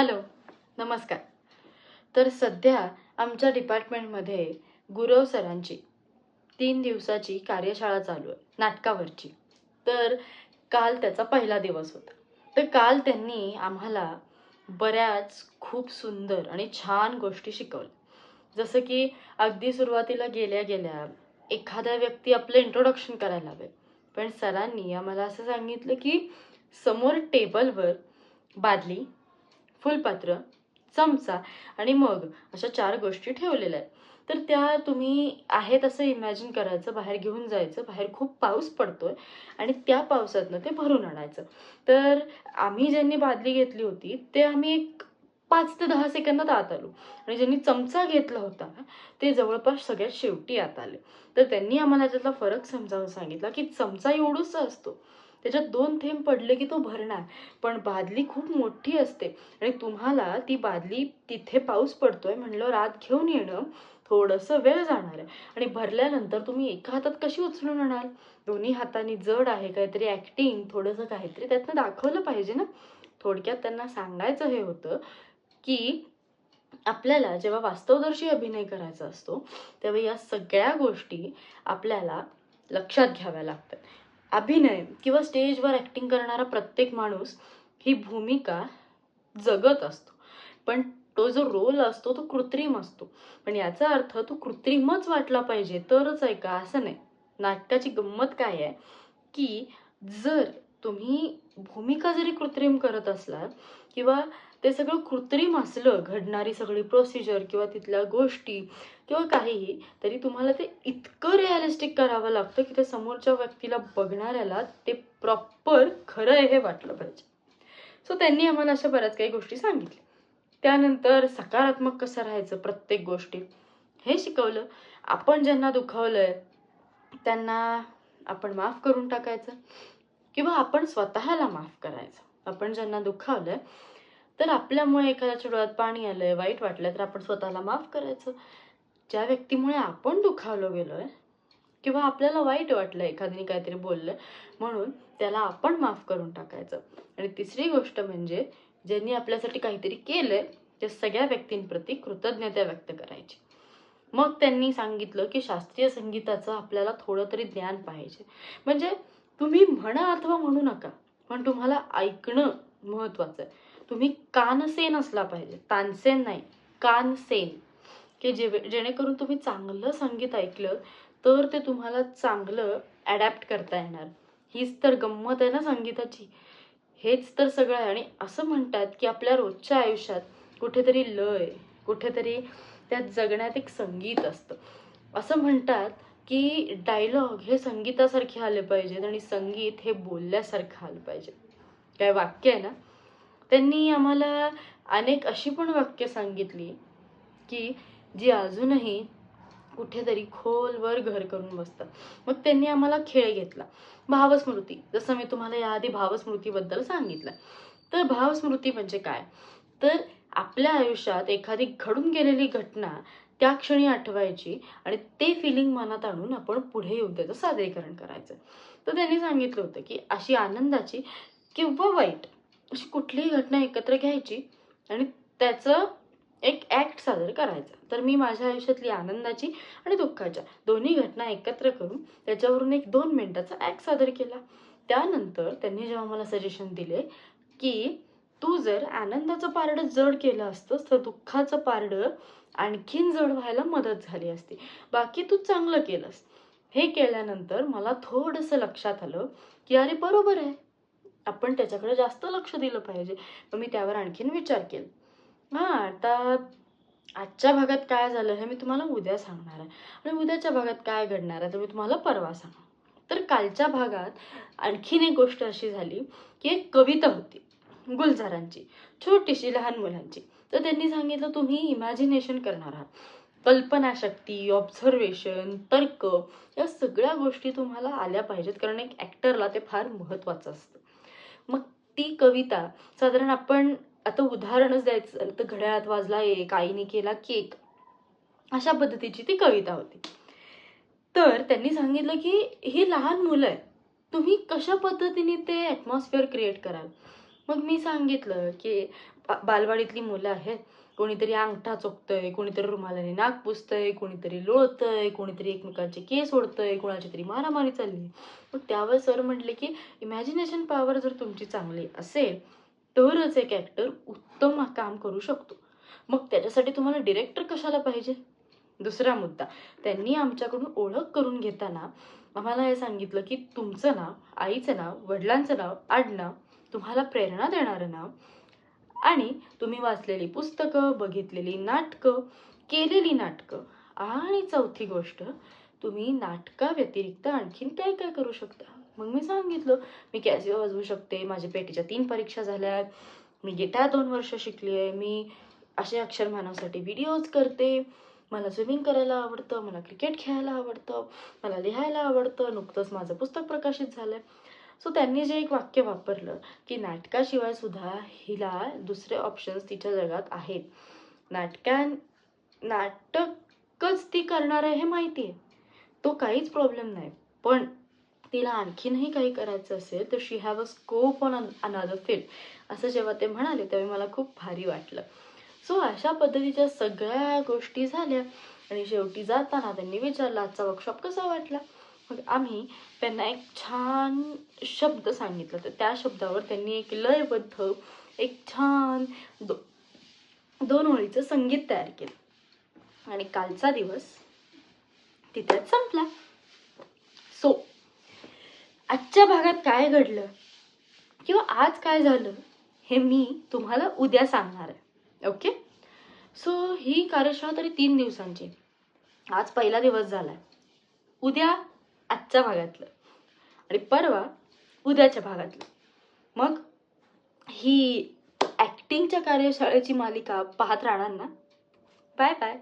Hello नमस्कार. तर सध्या आमच्या डिपार्टमेंटमध्ये गुरव सरांची तीन दिवसाची कार्यशाळा चालू आहे नाटकावरची. तर काल त्याचा पहिला दिवस होता. तर काल त्यांनी आम्हाला बऱ्याच खूप सुंदर आणि छान गोष्टी शिकवल्या. जसं की अगदी सुरुवातीला गेल्या गेल्या एखाद्या व्यक्ती आपलं इंट्रोडक्शन करायला हवे. पण सरांनी आम्हाला असं सांगितलं की समोर टेबलवर बादली फुलपात्र चमचा आणि मग अशा चार गोष्टी ठेवलेल्या आहेत. तर त्या तुम्ही आहेत असं इमॅजिन करायचं बाहेर घेऊन जायचं. बाहेर खूप पाऊस पडतोय आणि त्या पावसातनं ते भरून आणायचं. तर आम्ही ज्यांनी बादली घेतली होती ते आम्ही एक पाच ते दहा सेकंदात आत आलो. आणि ज्यांनी चमचा घेतला होता ते जवळपास सगळ्यात शेवटी आत आले. तर त्यांनी आम्हाला त्यातला फरक समजावून सांगितला की चमचा एवढूसा असतो. त्याच्यात दोन थेंब पडले की तो भरणार. पण बादली खूप मोठी असते. आणि तुम्हाला ती बादली तिथे पाऊस पडतोय म्हणल्यावर आत घेऊन येणं थोडंसं वेळ जाणार आहे. आणि भरल्यानंतर तुम्ही एका हातात कशी उचलून आणाल? दोन्ही हातांनी जड आहे काहीतरी ॲक्टिंग थोडंसं काहीतरी त्यातनं दाखवलं पाहिजे ना. थोडक्यात त्यांना सांगायचं हे होतं की आपल्याला जेव्हा वास्तवदर्शी अभिनय करायचा असतो तेव्हा या सगळ्या गोष्टी आपल्याला लक्षात घ्याव्या लागतात. अभिनय किंवा स्टेजवर ॲक्टिंग करणारा प्रत्येक माणूस ही भूमिका जगत असतो. पण तो जो रोल असतो तो कृत्रिम असतो. पण याचा अर्थ तो कृत्रिमच वाटला पाहिजे. तरच आहे का असं नाही. नाटकाची गंमत काय आहे? की जर तुम्ही भूमिका जरी कृत्रिम करत असला किंवा ते सगळं कृत्रिम असलं घडणारी सगळी प्रोसिजर किंवा तिथल्या गोष्टी किंवा काहीही तरी तुम्हाला ते इतकं रिअलिस्टिक करावं लागतं की ते समोरच्या व्यक्तीला बघणाऱ्याला ते प्रॉपर खरं आहे हे वाटलं पाहिजे. सो त्यांनी आम्हाला अशा बऱ्याच काही गोष्टी सांगितल्या. त्यानंतर सकारात्मक कसं राहायचं प्रत्येक गोष्टीत हे शिकवलं. आपण ज्यांना दुखावलंय त्यांना आपण माफ करून टाकायचं. किंवा आपण स्वतःला माफ करायचं. आपण ज्यांना दुखावलंय तर आपल्यामुळे एखाद्याच्या डोळ्यात पाणी आलंय वाईट वाटलंय तर आपण स्वतःला माफ करायचं. ज्या व्यक्तीमुळे आपण दुखावलो गेलोय किंवा आपल्याला वाईट वाटलं एखाद्याने काहीतरी बोललं म्हणून त्याला आपण माफ करून टाकायचं. आणि तिसरी गोष्ट म्हणजे ज्यांनी आपल्यासाठी काहीतरी केलंय त्या सगळ्या व्यक्तींप्रती कृतज्ञता व्यक्त करायची. मग त्यांनी सांगितलं की शास्त्रीय संगीताचं आपल्याला थोडं तरी ज्ञान पाहिजे. म्हणजे तुम्ही म्हणा अथवा म्हणू नका पण तुम्हाला ऐकणं महत्वाचं आहे. तुम्ही कानसेन असला पाहिजे तानसेन नाही कानसेन की जे जेणेकरून तुम्ही चांगलं संगीत ऐकलं तर ते तुम्हाला चांगलं ॲडॅप्ट करता येणार. हीच तर गंमत आहे ना संगीताची. हेच तर सगळं आहे. आणि असं म्हणतात की आपल्या रोजच्या आयुष्यात कुठेतरी लय कुठेतरी त्यात जगण्यात एक संगीत असतं. असं म्हणतात की डायलॉग हे संगीतासारखे आले पाहिजेत आणि संगीत हे बोलल्यासारखं आलं पाहिजे काय वाक्य आहे ना? त्यांनी आम्हाला अनेक अशी पण वाक्य सांगितली की जी अजूनही कुठेतरी खोलवर घर करून बसतात. मग त्यांनी आम्हाला खेळ घेतला. भावस्मृती. जसं मी तुम्हाला याआधी भावस्मृतीबद्दल सांगितलं. तर भावस्मृती म्हणजे काय? तर आपल्या आयुष्यात एखादी घडून गेलेली घटना त्या क्षणी आठवायची आणि ते फिलिंग मनात आणून आपण पुढे येऊन त्याचं सादरीकरण करायचं. तर त्यांनी सांगितलं होतं की अशी आनंदाची किंवा वाईट अशी कुठलीही घटना एकत्र घ्यायची आणि त्याचं एक ॲक्ट सादर करायचा. तर मी माझ्या आयुष्यातली आनंदाची आणि दुःखाच्या दोन्ही घटना एकत्र करून त्याच्यावरून एक दोन मिनिटाचा ॲक्ट सादर केला. त्यानंतर त्यांनी जेव्हा मला सजेशन दिले की तू जर आनंदाचं पारडं जड केलं असतंस तर दुःखाचं पारडं आणखीन जड व्हायला मदत झाली असती. बाकी तू चांगलं केलंस. हे केल्यानंतर मला थोडंसं लक्षात आलं की अरे बरोबर आहे. आपण त्याच्याकडे जास्त लक्ष दिलं पाहिजे. मग मी त्यावर आणखीन विचार केला. हां आता आजच्या भागात काय झालं हे मी तुम्हाला उद्या सांगणार आहे. आणि उद्याच्या भागात काय घडणार आहे तर मी तुम्हाला परवा सांगणार. तर कालच्या भागात आणखीन एक गोष्ट अशी झाली की एक कविता होती. गुलजारांची छोटीशी लहान मुलांची. तर त्यांनी सांगितलं तुम्ही इमॅजिनेशन करणार आहात. कल्पनाशक्ती ऑब्झर्वेशन तर्क या सगळ्या गोष्टी तुम्हाला आल्या पाहिजेत. कारण एक ॲक्टरला ते फार महत्त्वाचं असतं. मग ती कविता साधारण आपण आता उदाहरणच द्यायचं तर घड्याळात वाजला एक आईने केला केक. अशा पद्धतीची ती कविता होती. तर त्यांनी सांगितलं की ही लहान मुलं आहेत. तुम्ही कशा पद्धतीने ते ॲटमॉस्फिअर क्रिएट कराल? मग मी सांगितलं की बालवाडीतली मुलं आहेत कोणीतरी अंगठा चोखतंय कोणीतरी रुमालाने नाक पुसतंय कोणीतरी लोळतंय कोणीतरी एकमेकांचे केस ओढतंय कोणाची तरी मारामारी चालली. मग त्यावर सर म्हटले की इमॅजिनेशन पॉवर जर तुमची चांगली असेल तरच एक ॲक्टर उत्तम काम करू शकतो. मग त्याच्यासाठी तुम्हाला डिरेक्टर कशाला पाहिजे? दुसरा मुद्दा त्यांनी आमच्याकडून ओळख करून घेताना आम्हाला हे सांगितलं की तुमचं नाव आईचं नाव वडिलांचं नाव आडनाव तुम्हाला प्रेरणा देणारं नाव आणि तुम्ही वाचलेली पुस्तकं बघितलेली नाटकं केलेली नाटकं. आणि चौथी गोष्ट तुम्ही नाटकाव्यतिरिक्त आणखीन काय काय करू शकता? मग मी सांगितलं मी कॅसिओ वाजवू शकते माझ्या पेटीच्या तीन परीक्षा झाल्या आहेत मी गिटार दोन वर्ष शिकली आहे मी असे अक्षरमानासाठी व्हिडिओज करते. मला स्विमिंग करायला आवडतं मला क्रिकेट खेळायला आवडतं मला लिहायला आवडतं नुकतंच माझं पुस्तक प्रकाशित झालं आहे सो त्यांनी जे एक वाक्य वापरलं की नाटकाशिवाय सुद्धा हिला दुसरे ऑप्शन्स तिच्या जगात आहेत. नाटकां नाटकच ती करणार आहे हे माहिती आहे. तो काहीच प्रॉब्लेम नाही. पण तिला आणखीनही काही करायचं असेल तर she have a scope on another field असं जेव्हा ते म्हणाले तेव्हा मला खूप भारी वाटलं. सो अशा पद्धतीच्या सगळ्या गोष्टी झाल्या. आणि शेवटी जाताना त्यांनी विचारलं आजचा वर्कशॉप कसा वाटला? मग आम्ही त्यांना एक छान शब्द सांगितला. तर त्या शब्दावर त्यांनी एक लयबद्ध एक छान दो दोन ओळीचं संगीत तयार केलं. आणि कालचा दिवस तिथेच संपला. सो आजच्या भागात काय घडलं? किंवा आज काय झालं? हे मी तुम्हाला उद्या सांगणार आहे. ओके सो ही कार्यशाळा तरी तीन दिवसांची आज पहिला दिवस झाला आहे उद्या आजच्या भागातलं. आणि परवा उद्याच्या भागातलं. मग ही ॲक्टिंगच्या कार्यशाळेची मालिका पाहत राहणार ना? Bye bye